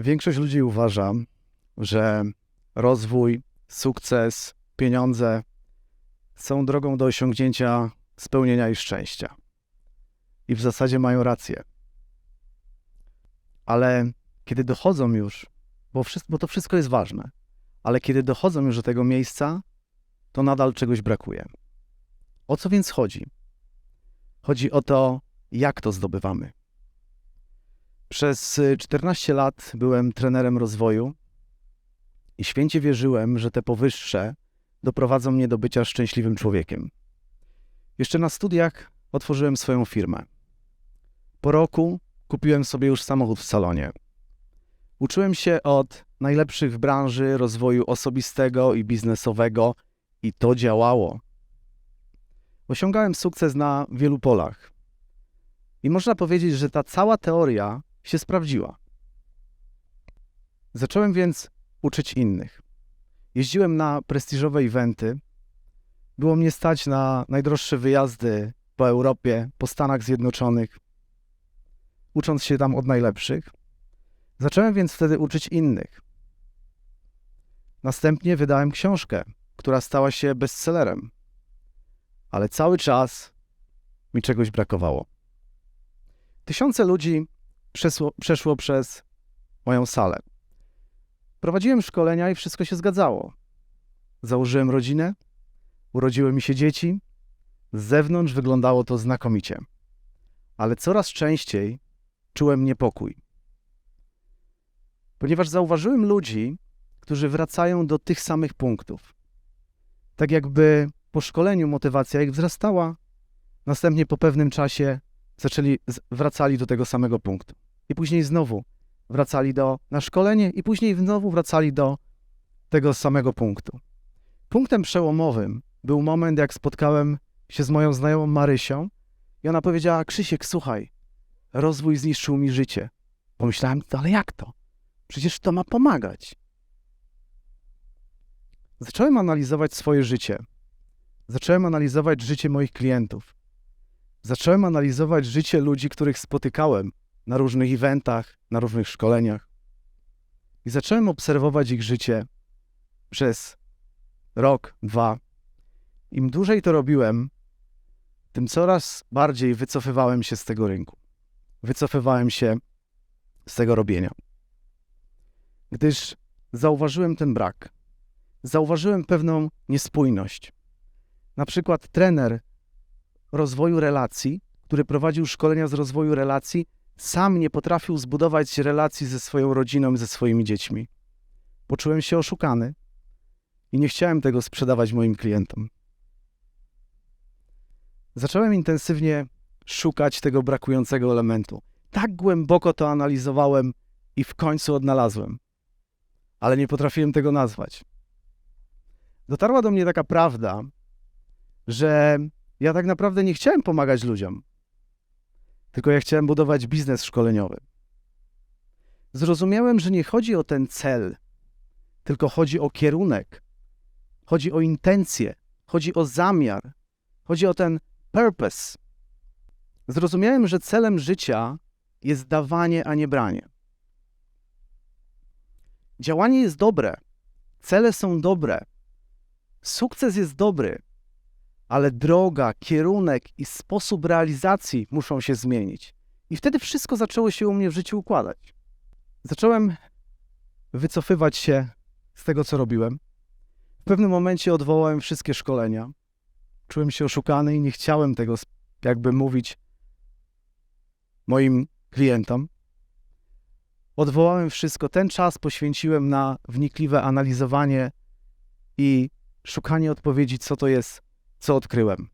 Większość ludzi uważa, że rozwój, sukces, pieniądze są drogą do osiągnięcia spełnienia i szczęścia. I w zasadzie mają rację. Ale kiedy dochodzą już, bo, wszystko, bo to wszystko jest ważne, ale kiedy dochodzą już do tego miejsca, to nadal czegoś brakuje. O co więc chodzi? Chodzi o to, jak to zdobywamy. Przez 14 lat byłem trenerem rozwoju i święcie wierzyłem, że te powyższe doprowadzą mnie do bycia szczęśliwym człowiekiem. Jeszcze na studiach otworzyłem swoją firmę. Po roku kupiłem sobie już samochód w salonie. Uczyłem się od najlepszych w branży rozwoju osobistego i biznesowego i to działało. Osiągałem sukces na wielu polach. I można powiedzieć, że ta cała teoria się sprawdziła. Zacząłem więc uczyć innych. Jeździłem na prestiżowe eventy. Było mnie stać na najdroższe wyjazdy po Europie, po Stanach Zjednoczonych, ucząc się tam od najlepszych. Zacząłem więc wtedy uczyć innych. Następnie wydałem książkę, która stała się bestsellerem. Ale cały czas mi czegoś brakowało. Tysiące ludzi przeszło, przeszło przez moją salę. Prowadziłem szkolenia i wszystko się zgadzało. Założyłem rodzinę, urodziły mi się dzieci. Z zewnątrz wyglądało to znakomicie. Ale coraz częściej czułem niepokój. Ponieważ zauważyłem ludzi, którzy wracają do tych samych punktów. Tak jakby po szkoleniu motywacja ich wzrastała, następnie po pewnym czasie zaczęli, wracali do tego samego punktu. I później znowu wracali do, na szkolenie i później znowu wracali do tego samego punktu. Punktem przełomowym był moment, jak spotkałem się z moją znajomą Marysią i ona powiedziała, Krzysiek, słuchaj, rozwój zniszczył mi życie. Pomyślałem, ale jak to? Przecież to ma pomagać. Zacząłem analizować swoje życie. Zacząłem analizować życie moich klientów. Zacząłem analizować życie ludzi, których spotykałem na różnych eventach, na różnych szkoleniach. I zacząłem obserwować ich życie przez rok, dwa. Im dłużej to robiłem, tym coraz bardziej wycofywałem się z tego rynku. Wycofywałem się z tego robienia. Gdyż zauważyłem ten brak. Zauważyłem pewną niespójność. Na przykład trener rozwoju relacji, który prowadził szkolenia z rozwoju relacji, sam nie potrafił zbudować relacji ze swoją rodziną, ze swoimi dziećmi. Poczułem się oszukany i nie chciałem tego sprzedawać moim klientom. Zacząłem intensywnie szukać tego brakującego elementu. Tak głęboko to analizowałem i w końcu odnalazłem, ale nie potrafiłem tego nazwać. Dotarła do mnie taka prawda, że ja tak naprawdę nie chciałem pomagać ludziom, tylko ja chciałem budować biznes szkoleniowy. Zrozumiałem, że nie chodzi o ten cel, tylko chodzi o kierunek, chodzi o intencje, chodzi o zamiar, chodzi o ten purpose. Zrozumiałem, że celem życia jest dawanie, a nie branie. Działanie jest dobre, cele są dobre, sukces jest dobry, ale droga, kierunek i sposób realizacji muszą się zmienić. I wtedy wszystko zaczęło się u mnie w życiu układać. Zacząłem wycofywać się z tego, co robiłem. W pewnym momencie odwołałem wszystkie szkolenia. Czułem się oszukany i nie chciałem tego, jakby mówić moim klientom. Odwołałem wszystko. Ten czas poświęciłem na wnikliwe analizowanie i szukanie odpowiedzi, co to jest co odkryłem.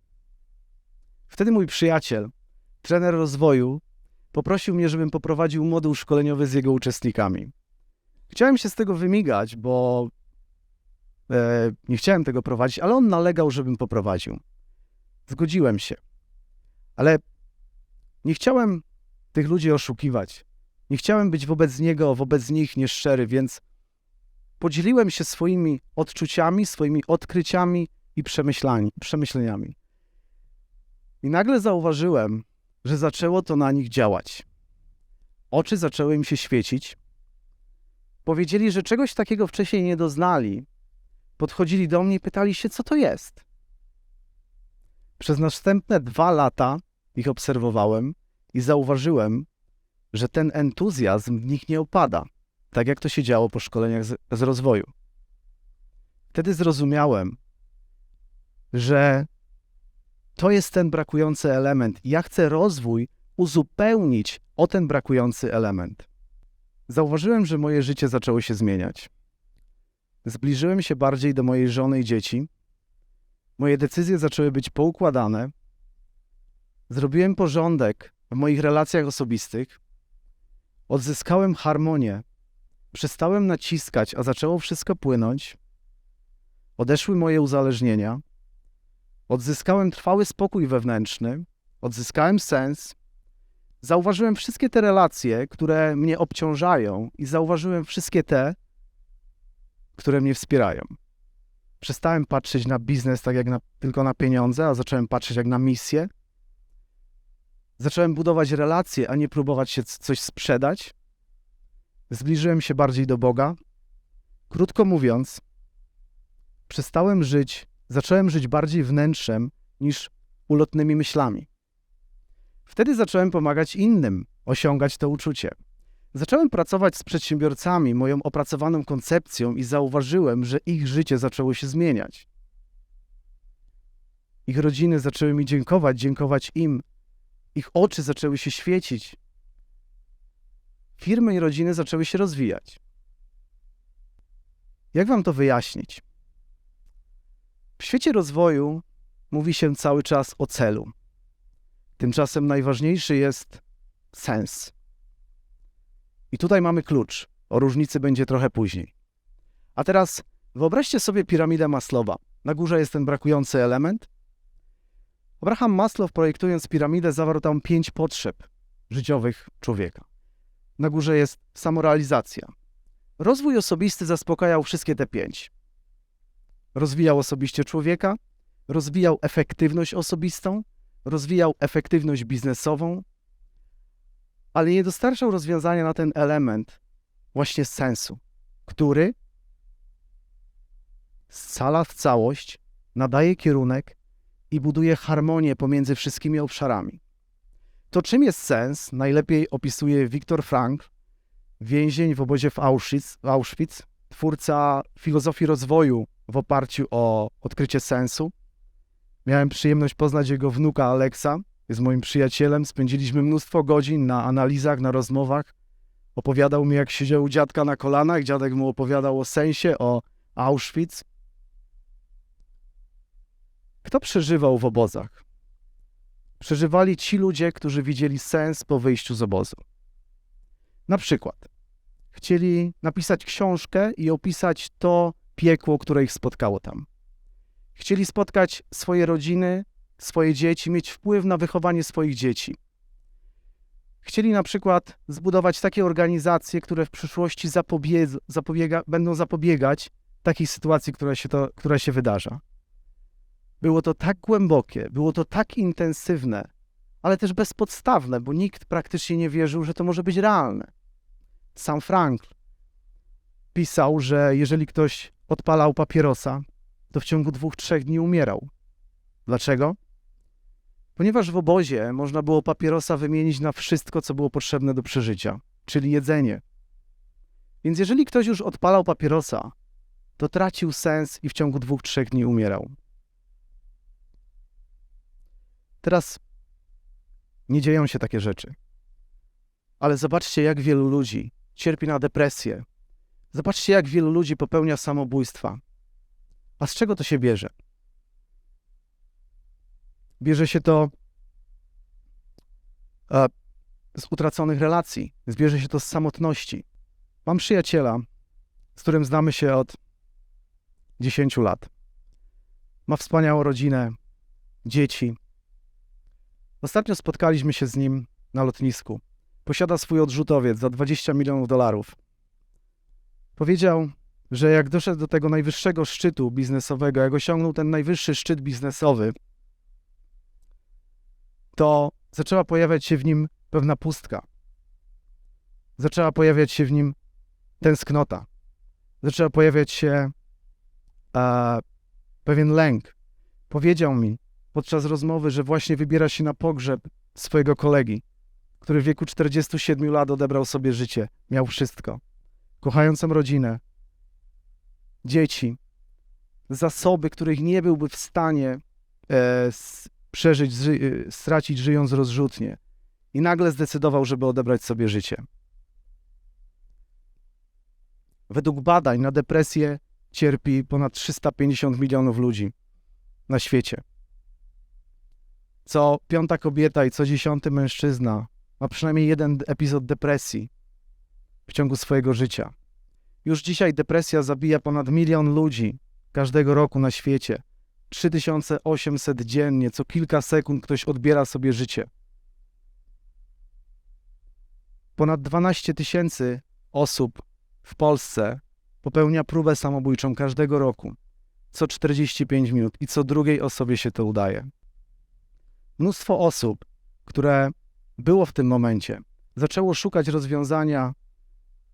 Wtedy mój przyjaciel, trener rozwoju, poprosił mnie, żebym poprowadził moduł szkoleniowy z jego uczestnikami. Chciałem się z tego wymigać, bo e, nie chciałem tego prowadzić, ale on nalegał, żebym poprowadził. Zgodziłem się. Ale nie chciałem tych ludzi oszukiwać. Nie chciałem być wobec niego, wobec nich nieszczery, więc podzieliłem się swoimi odczuciami, swoimi odkryciami i przemyśleniami. I nagle zauważyłem, że zaczęło to na nich działać. Oczy zaczęły im się świecić, powiedzieli, że czegoś takiego wcześniej nie doznali, podchodzili do mnie i pytali się, co to jest. Przez następne dwa lata ich obserwowałem i zauważyłem, że ten entuzjazm w nich nie opada, tak jak to się działo po szkoleniach z, z rozwoju. Wtedy zrozumiałem, że to jest ten brakujący element. Ja chcę rozwój uzupełnić o ten brakujący element. Zauważyłem, że moje życie zaczęło się zmieniać. Zbliżyłem się bardziej do mojej żony i dzieci. Moje decyzje zaczęły być poukładane. Zrobiłem porządek w moich relacjach osobistych. Odzyskałem harmonię. Przestałem naciskać, a zaczęło wszystko płynąć. Odeszły moje uzależnienia. Odzyskałem trwały spokój wewnętrzny. Odzyskałem sens. Zauważyłem wszystkie te relacje, które mnie obciążają, i zauważyłem wszystkie te, które mnie wspierają. Przestałem patrzeć na biznes tak jak na, tylko na pieniądze, a zacząłem patrzeć jak na misję. Zacząłem budować relacje, a nie próbować się coś sprzedać. Zbliżyłem się bardziej do Boga. Krótko mówiąc, przestałem żyć, zacząłem żyć bardziej wnętrzem niż ulotnymi myślami. Wtedy zacząłem pomagać innym osiągać to uczucie. Zacząłem pracować z przedsiębiorcami, moją opracowaną koncepcją i zauważyłem, że ich życie zaczęło się zmieniać. Ich rodziny zaczęły mi dziękować, dziękować im. Ich oczy zaczęły się świecić. Firmy i rodziny zaczęły się rozwijać. Jak wam to wyjaśnić? W świecie rozwoju mówi się cały czas o celu. Tymczasem najważniejszy jest sens. I tutaj mamy klucz. O różnicy będzie trochę później. A teraz wyobraźcie sobie piramidę Maslowa. Na górze jest ten brakujący element. Abraham Maslow, projektując piramidę, zawarł tam pięć potrzeb życiowych człowieka. Na górze jest samorealizacja. Rozwój osobisty zaspokajał wszystkie te pięć. Rozwijał osobiście człowieka, rozwijał efektywność osobistą, rozwijał efektywność biznesową, ale nie dostarczał rozwiązania na ten element właśnie sensu, który scala w całość, nadaje kierunek i buduje harmonię pomiędzy wszystkimi obszarami. To czym jest sens, najlepiej opisuje Viktor Frankl, więzień w obozie w Auschwitz, Auschwitz, twórca filozofii rozwoju w oparciu o odkrycie sensu. Miałem przyjemność poznać jego wnuka Aleksa, jest moim przyjacielem. Spędziliśmy mnóstwo godzin na analizach, na rozmowach. Opowiadał mi, jak siedział u dziadka na kolanach. Dziadek mu opowiadał o sensie, o Auschwitz. Kto przeżywał w obozach? Przeżywali ci ludzie, którzy widzieli sens po wyjściu z obozu. Na przykład, chcieli napisać książkę i opisać to piekło, które ich spotkało tam. Chcieli spotkać swoje rodziny, swoje dzieci, mieć wpływ na wychowanie swoich dzieci. Chcieli na przykład zbudować takie organizacje, które w przyszłości zapobieg- zapobiega, będą zapobiegać takiej sytuacji, która się, to, która się wydarza. Było to tak głębokie, było to tak intensywne, ale też bezpodstawne, bo nikt praktycznie nie wierzył, że to może być realne. Sam Frankl pisał, że jeżeli ktoś odpalał papierosa, to w ciągu dwóch, trzech dni umierał. Dlaczego? Ponieważ w obozie można było papierosa wymienić na wszystko, co było potrzebne do przeżycia, czyli jedzenie. Więc jeżeli ktoś już odpalał papierosa, to tracił sens i w ciągu dwóch, trzech dni umierał. Teraz nie dzieją się takie rzeczy. Ale zobaczcie, jak wielu ludzi cierpi na depresję. Zobaczcie, jak wielu ludzi popełnia samobójstwa. A z czego to się bierze? Bierze się to e, z utraconych relacji, zbierze się to z samotności. Mam przyjaciela, z którym znamy się od 10 lat. Ma wspaniałą rodzinę, dzieci. Ostatnio spotkaliśmy się z nim na lotnisku. Posiada swój odrzutowiec za 20 milionów dolarów. Powiedział, że jak doszedł do tego najwyższego szczytu biznesowego, jak osiągnął ten najwyższy szczyt biznesowy, to zaczęła pojawiać się w nim pewna pustka. Zaczęła pojawiać się w nim tęsknota. Zaczęła pojawiać się e, pewien lęk. Powiedział mi podczas rozmowy, że właśnie wybiera się na pogrzeb swojego kolegi, który w wieku 47 lat odebrał sobie życie. Miał wszystko. Kochającą rodzinę, dzieci, zasoby, których nie byłby w stanie e, przeżyć, ży, e, stracić żyjąc rozrzutnie. I nagle zdecydował, żeby odebrać sobie życie. Według badań na depresję cierpi ponad 350 milionów ludzi na świecie. Co piąta kobieta i co dziesiąty mężczyzna ma przynajmniej jeden epizod depresji w ciągu swojego życia. Już dzisiaj depresja zabija ponad milion ludzi każdego roku na świecie. 3800 dziennie, co kilka sekund ktoś odbiera sobie życie. Ponad 12 tysięcy osób w Polsce popełnia próbę samobójczą każdego roku, co 45 minut i co drugiej osobie się to udaje. Mnóstwo osób, które było w tym momencie, zaczęło szukać rozwiązania,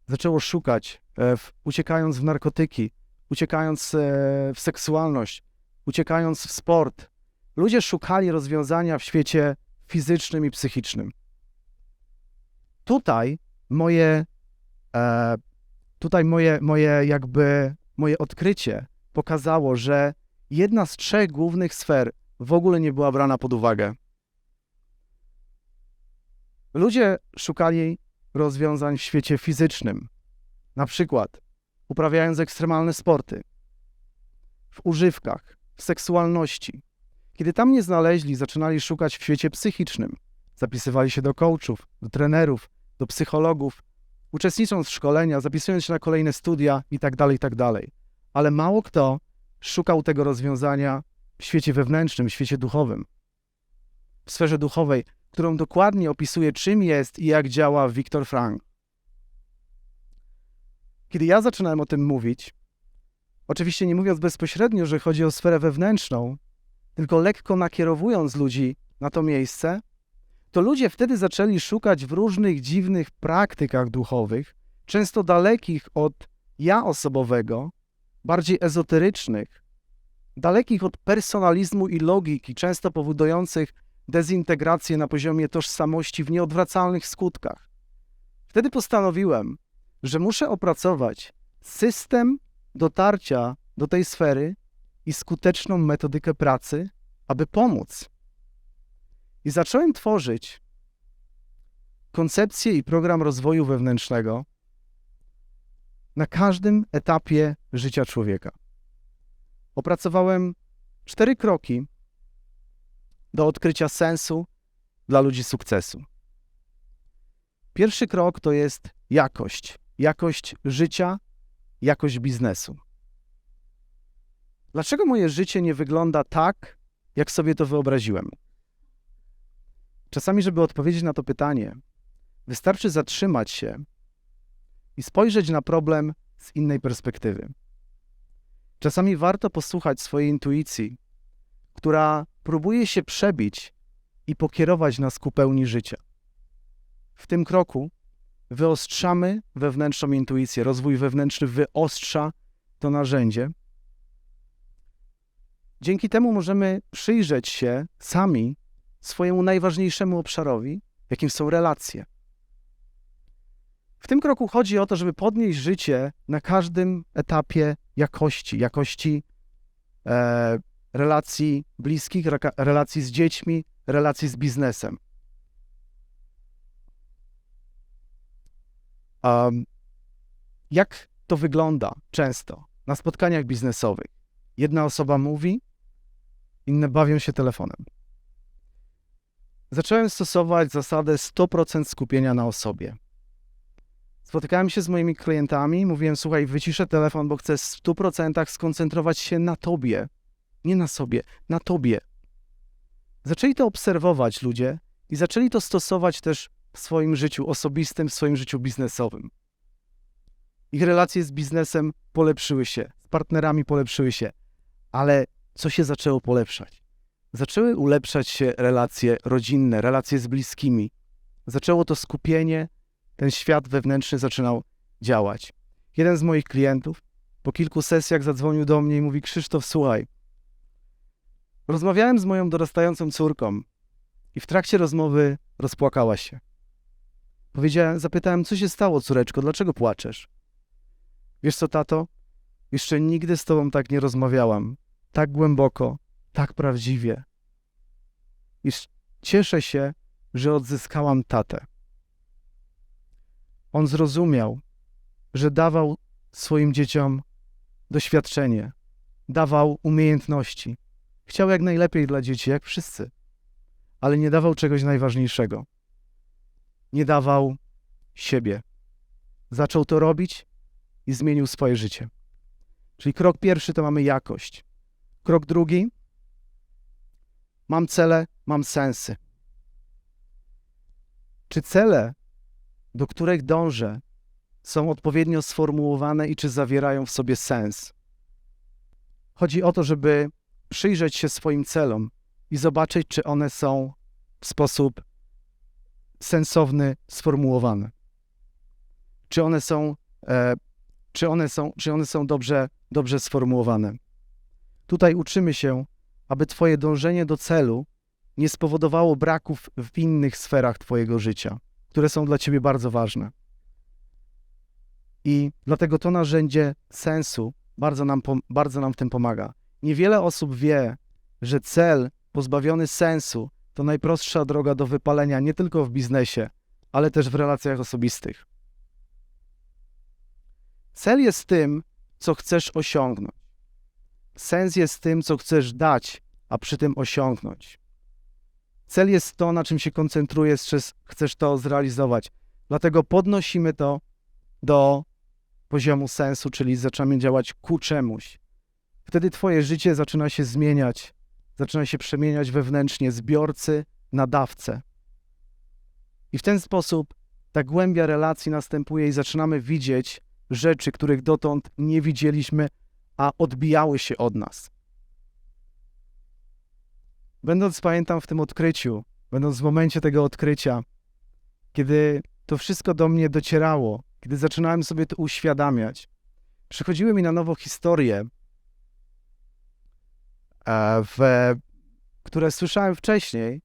zaczęło szukać, e, uciekając w narkotyki, uciekając e, w seksualność, uciekając w sport. Ludzie szukali rozwiązania w świecie fizycznym i psychicznym. Tutaj moje, e, tutaj moje, moje jakby, moje odkrycie pokazało, że jedna z trzech głównych sfer w ogóle nie była brana pod uwagę. Ludzie szukali rozwiązań w świecie fizycznym, na przykład uprawiając ekstremalne sporty, w używkach, w seksualności. Kiedy tam nie znaleźli, zaczynali szukać w świecie psychicznym. Zapisywali się do coachów, do trenerów, do psychologów, uczestnicząc w szkolenia, zapisując się na kolejne studia itd., itd. Ale mało kto szukał tego rozwiązania w świecie wewnętrznym, w świecie duchowym, w sferze duchowej, którą dokładnie opisuje, czym jest i jak działa Viktor Frank. Kiedy ja zaczynałem o tym mówić, oczywiście nie mówiąc bezpośrednio, że chodzi o sferę wewnętrzną, tylko lekko nakierowując ludzi na to miejsce, to ludzie wtedy zaczęli szukać w różnych dziwnych praktykach duchowych, często dalekich od ja osobowego, bardziej ezoterycznych, dalekich od personalizmu i logiki, często powodujących dezintegrację na poziomie tożsamości w nieodwracalnych skutkach. Wtedy postanowiłem, że muszę opracować system dotarcia do tej sfery i skuteczną metodykę pracy, aby pomóc. I zacząłem tworzyć koncepcję i program rozwoju wewnętrznego na każdym etapie życia człowieka. Opracowałem cztery kroki do odkrycia sensu dla ludzi sukcesu. Pierwszy krok to jest jakość, jakość życia, jakość biznesu. Dlaczego moje życie nie wygląda tak, jak sobie to wyobraziłem? Czasami, żeby odpowiedzieć na to pytanie, wystarczy zatrzymać się i spojrzeć na problem z innej perspektywy. Czasami warto posłuchać swojej intuicji, która próbuje się przebić i pokierować nas ku pełni życia. W tym kroku wyostrzamy wewnętrzną intuicję. Rozwój wewnętrzny wyostrza to narzędzie. Dzięki temu możemy przyjrzeć się sami swojemu najważniejszemu obszarowi, jakim są relacje. W tym kroku chodzi o to, żeby podnieść życie na każdym etapie jakości, jakości e, relacji bliskich, relacji z dziećmi, relacji z biznesem. Um, jak to wygląda często na spotkaniach biznesowych? Jedna osoba mówi, inne bawią się telefonem. Zacząłem stosować zasadę 100% skupienia na osobie. Spotykałem się z moimi klientami, mówiłem: Słuchaj, wyciszę telefon, bo chcę w 100% skoncentrować się na tobie, nie na sobie, na tobie. Zaczęli to obserwować ludzie i zaczęli to stosować też w swoim życiu osobistym, w swoim życiu biznesowym. Ich relacje z biznesem polepszyły się, z partnerami polepszyły się, ale co się zaczęło polepszać? Zaczęły ulepszać się relacje rodzinne, relacje z bliskimi. Zaczęło to skupienie, ten świat wewnętrzny zaczynał działać. Jeden z moich klientów po kilku sesjach zadzwonił do mnie i mówi: Krzysztof, słuchaj. Rozmawiałem z moją dorastającą córką i w trakcie rozmowy rozpłakała się. Powiedziałem, zapytałem, co się stało, córeczko, dlaczego płaczesz? Wiesz co, tato? Jeszcze nigdy z tobą tak nie rozmawiałam. Tak głęboko, tak prawdziwie. I cieszę się, że odzyskałam tatę. On zrozumiał, że dawał swoim dzieciom doświadczenie, dawał umiejętności. Chciał jak najlepiej dla dzieci, jak wszyscy, ale nie dawał czegoś najważniejszego. Nie dawał siebie. Zaczął to robić i zmienił swoje życie. Czyli krok pierwszy to mamy jakość. Krok drugi mam cele, mam sensy. Czy cele, do których dążę, są odpowiednio sformułowane i czy zawierają w sobie sens? Chodzi o to, żeby przyjrzeć się swoim celom i zobaczyć, czy one są w sposób sensowny sformułowane. Czy one są, e, czy one są, czy one są dobrze, dobrze sformułowane. Tutaj uczymy się, aby Twoje dążenie do celu nie spowodowało braków w innych sferach Twojego życia, które są dla Ciebie bardzo ważne. I dlatego to narzędzie sensu bardzo nam, bardzo nam w tym pomaga. Niewiele osób wie, że cel pozbawiony sensu to najprostsza droga do wypalenia nie tylko w biznesie, ale też w relacjach osobistych. Cel jest tym, co chcesz osiągnąć. Sens jest tym, co chcesz dać, a przy tym osiągnąć. Cel jest to, na czym się koncentrujesz, chcesz to zrealizować. Dlatego podnosimy to do poziomu sensu, czyli zaczynamy działać ku czemuś. Wtedy Twoje życie zaczyna się zmieniać, zaczyna się przemieniać wewnętrznie z biorcy na dawcę. I w ten sposób ta głębia relacji następuje i zaczynamy widzieć rzeczy, których dotąd nie widzieliśmy, a odbijały się od nas. Będąc, pamiętam, w tym odkryciu, będąc w momencie tego odkrycia, kiedy to wszystko do mnie docierało, kiedy zaczynałem sobie to uświadamiać, przychodziły mi na nowo historie, w, które słyszałem wcześniej,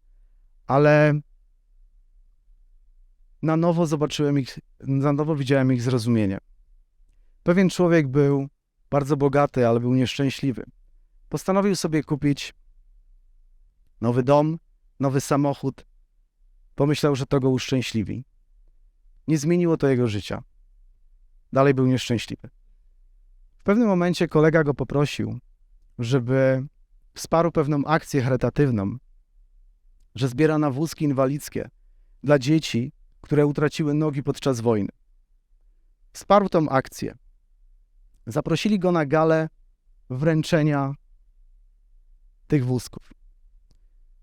ale na nowo zobaczyłem ich, na nowo widziałem ich zrozumienie. Pewien człowiek był bardzo bogaty, ale był nieszczęśliwy. Postanowił sobie kupić nowy dom, nowy samochód. Pomyślał, że to go uszczęśliwi. Nie zmieniło to jego życia. Dalej był nieszczęśliwy. W pewnym momencie kolega go poprosił, żeby wsparł pewną akcję charytatywną, że zbiera na wózki inwalidzkie dla dzieci, które utraciły nogi podczas wojny. Wsparł tą akcję. Zaprosili go na galę wręczenia tych wózków.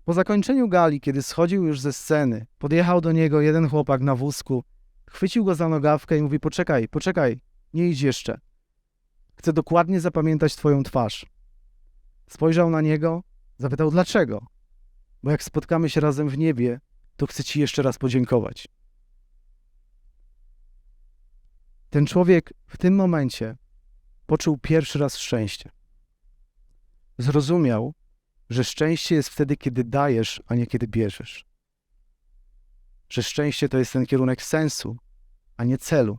Po zakończeniu gali, kiedy schodził już ze sceny, podjechał do niego jeden chłopak na wózku, chwycił go za nogawkę i mówi: Poczekaj, poczekaj, nie idź jeszcze. Chcę dokładnie zapamiętać Twoją twarz. Spojrzał na niego, zapytał: Dlaczego? Bo jak spotkamy się razem w niebie, to chcę Ci jeszcze raz podziękować. Ten człowiek w tym momencie poczuł pierwszy raz szczęście. Zrozumiał, że szczęście jest wtedy, kiedy dajesz, a nie kiedy bierzesz. Że szczęście to jest ten kierunek sensu, a nie celu.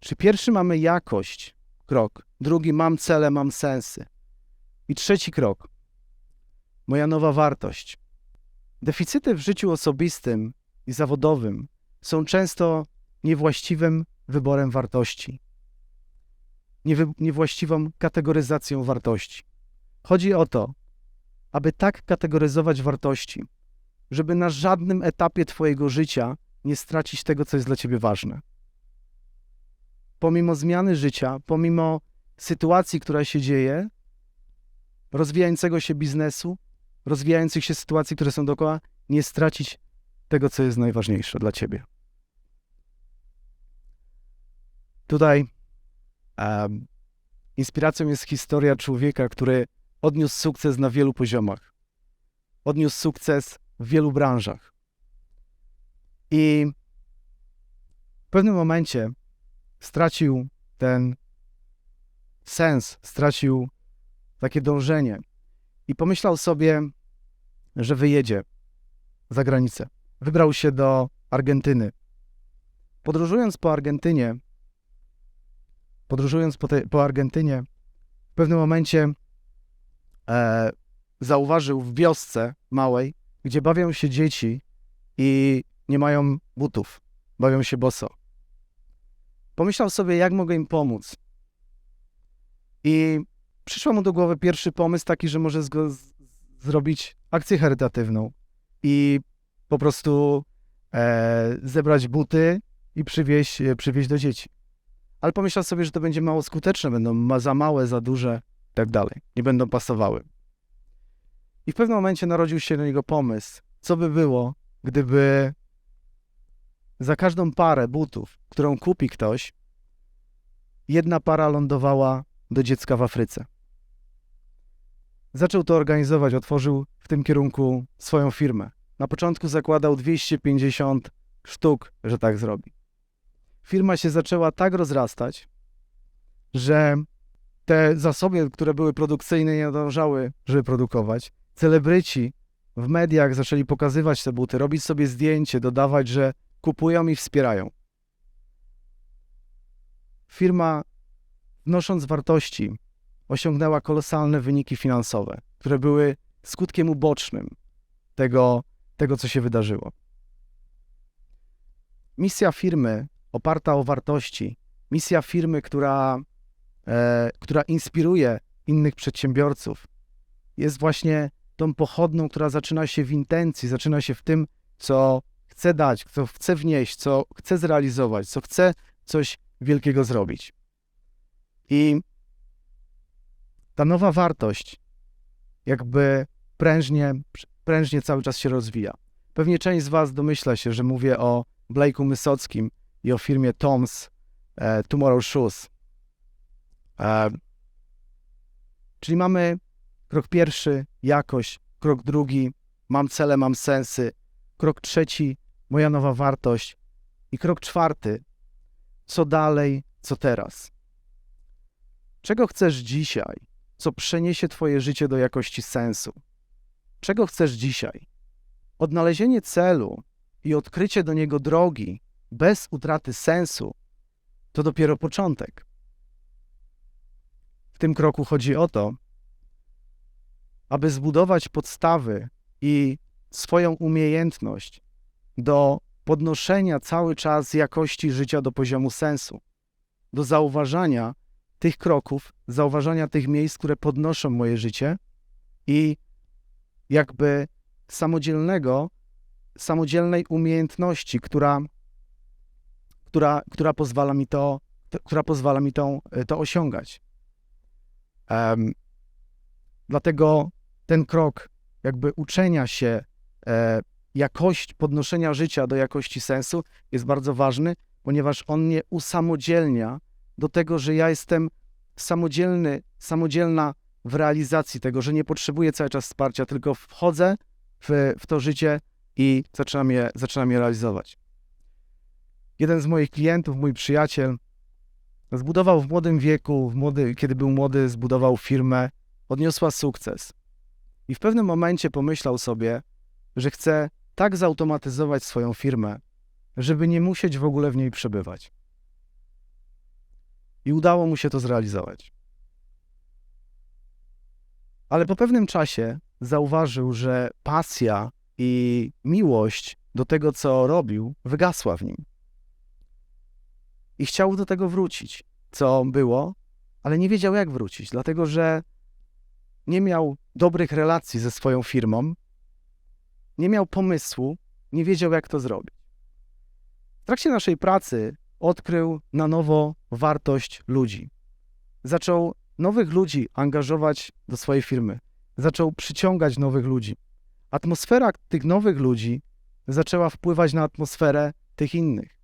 Czy pierwszy mamy jakość, krok, drugi mam cele, mam sensy. I trzeci krok, moja nowa wartość. Deficyty w życiu osobistym i zawodowym są często niewłaściwym wyborem wartości, niewłaściwą kategoryzacją wartości. Chodzi o to, aby tak kategoryzować wartości, żeby na żadnym etapie Twojego życia nie stracić tego, co jest dla Ciebie ważne. Pomimo zmiany życia, pomimo sytuacji, która się dzieje, rozwijającego się biznesu, rozwijających się sytuacji, które są dookoła, nie stracić tego, co jest najważniejsze dla Ciebie. Tutaj um, inspiracją jest historia człowieka, który odniósł sukces na wielu poziomach. Odniósł sukces w wielu branżach. I w pewnym momencie stracił ten sens, stracił takie dążenie i pomyślał sobie, że wyjedzie za granicę. Wybrał się do Argentyny. Podróżując po Argentynie, podróżując po, te, po Argentynie, w pewnym momencie e, zauważył w wiosce małej, gdzie bawią się dzieci i nie mają butów, bawią się boso. Pomyślał sobie, jak mogę im pomóc. I przyszło mu do głowy pierwszy pomysł taki, że może zrobić akcję charytatywną i po prostu e, zebrać buty i przywieźć, e, przywieźć do dzieci. Ale pomyślał sobie, że to będzie mało skuteczne, będą ma, za małe, za duże i tak dalej. Nie będą pasowały. I w pewnym momencie narodził się do niego pomysł, co by było, gdyby za każdą parę butów, którą kupi ktoś, jedna para lądowała do dziecka w Afryce. Zaczął to organizować, otworzył w tym kierunku swoją firmę. Na początku zakładał 250 sztuk, że tak zrobi. Firma się zaczęła tak rozrastać, że te zasoby, które były produkcyjne, nie nadążały, żeby produkować. Celebryci w mediach zaczęli pokazywać te buty, robić sobie zdjęcie, dodawać, że kupują i wspierają. Firma, wnosząc wartości, osiągnęła kolosalne wyniki finansowe, które były skutkiem ubocznym tego, tego co się wydarzyło. Misja firmy oparta o wartości, misja firmy, która, e, która inspiruje innych przedsiębiorców, jest właśnie tą pochodną, która zaczyna się w intencji, zaczyna się w tym, co chce dać, co chce wnieść, co chce zrealizować, co chce coś wielkiego zrobić. I ta nowa wartość jakby prężnie, prężnie cały czas się rozwija. Pewnie część z Was domyśla się, że mówię o Blake'u Mysockim i o firmie Tom's e, Tomorrow Shoes. E, czyli mamy krok pierwszy, jakość, krok drugi, mam cele, mam sensy, krok trzeci, moja nowa wartość i krok czwarty, co dalej, co teraz. Czego chcesz dzisiaj? co przeniesie Twoje życie do jakości sensu. Czego chcesz dzisiaj? Odnalezienie celu i odkrycie do niego drogi bez utraty sensu to dopiero początek. W tym kroku chodzi o to, aby zbudować podstawy i swoją umiejętność do podnoszenia cały czas jakości życia do poziomu sensu, do zauważania, tych kroków, zauważania tych miejsc, które podnoszą moje życie i jakby samodzielnego, samodzielnej umiejętności, która, która, która pozwala mi to, która pozwala mi to, to osiągać. Um, dlatego ten krok jakby uczenia się e, jakość podnoszenia życia do jakości sensu jest bardzo ważny, ponieważ on mnie usamodzielnia do tego, że ja jestem samodzielny, samodzielna w realizacji tego, że nie potrzebuję cały czas wsparcia, tylko wchodzę w, w to życie i zaczynam je, zaczynam je realizować. Jeden z moich klientów, mój przyjaciel, zbudował w młodym wieku, w młody, kiedy był młody, zbudował firmę, odniosła sukces. I w pewnym momencie pomyślał sobie, że chce tak zautomatyzować swoją firmę, żeby nie musieć w ogóle w niej przebywać. I udało mu się to zrealizować. Ale po pewnym czasie zauważył, że pasja i miłość do tego, co robił, wygasła w nim. I chciał do tego wrócić, co było, ale nie wiedział, jak wrócić, dlatego że nie miał dobrych relacji ze swoją firmą, nie miał pomysłu, nie wiedział, jak to zrobić. W trakcie naszej pracy odkrył na nowo wartość ludzi. Zaczął nowych ludzi angażować do swojej firmy. Zaczął przyciągać nowych ludzi. Atmosfera tych nowych ludzi zaczęła wpływać na atmosferę tych innych.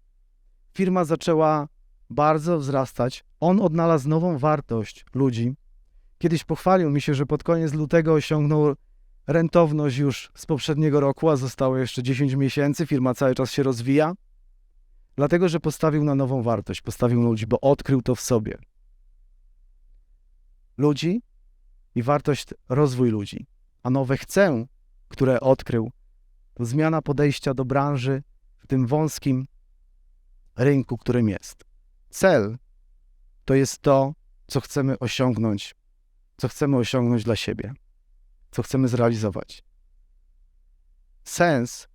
Firma zaczęła bardzo wzrastać. On odnalazł nową wartość ludzi. Kiedyś pochwalił mi się, że pod koniec lutego osiągnął rentowność już z poprzedniego roku, a zostało jeszcze 10 miesięcy. Firma cały czas się rozwija Dlatego, że postawił na nową wartość, postawił ludzi, bo odkrył to w sobie. Ludzi i wartość rozwój ludzi. A nowe chcę, które odkrył, to zmiana podejścia do branży w tym wąskim rynku, którym jest. Cel to jest to, co chcemy osiągnąć, co chcemy osiągnąć dla siebie, co chcemy zrealizować. Sens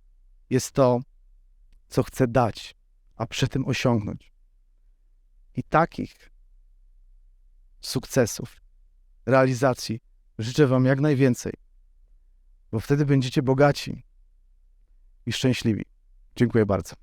jest to, co chcę dać, a przy tym osiągnąć. I takich sukcesów, realizacji życzę Wam jak najwięcej, bo wtedy będziecie bogaci i szczęśliwi. Dziękuję bardzo.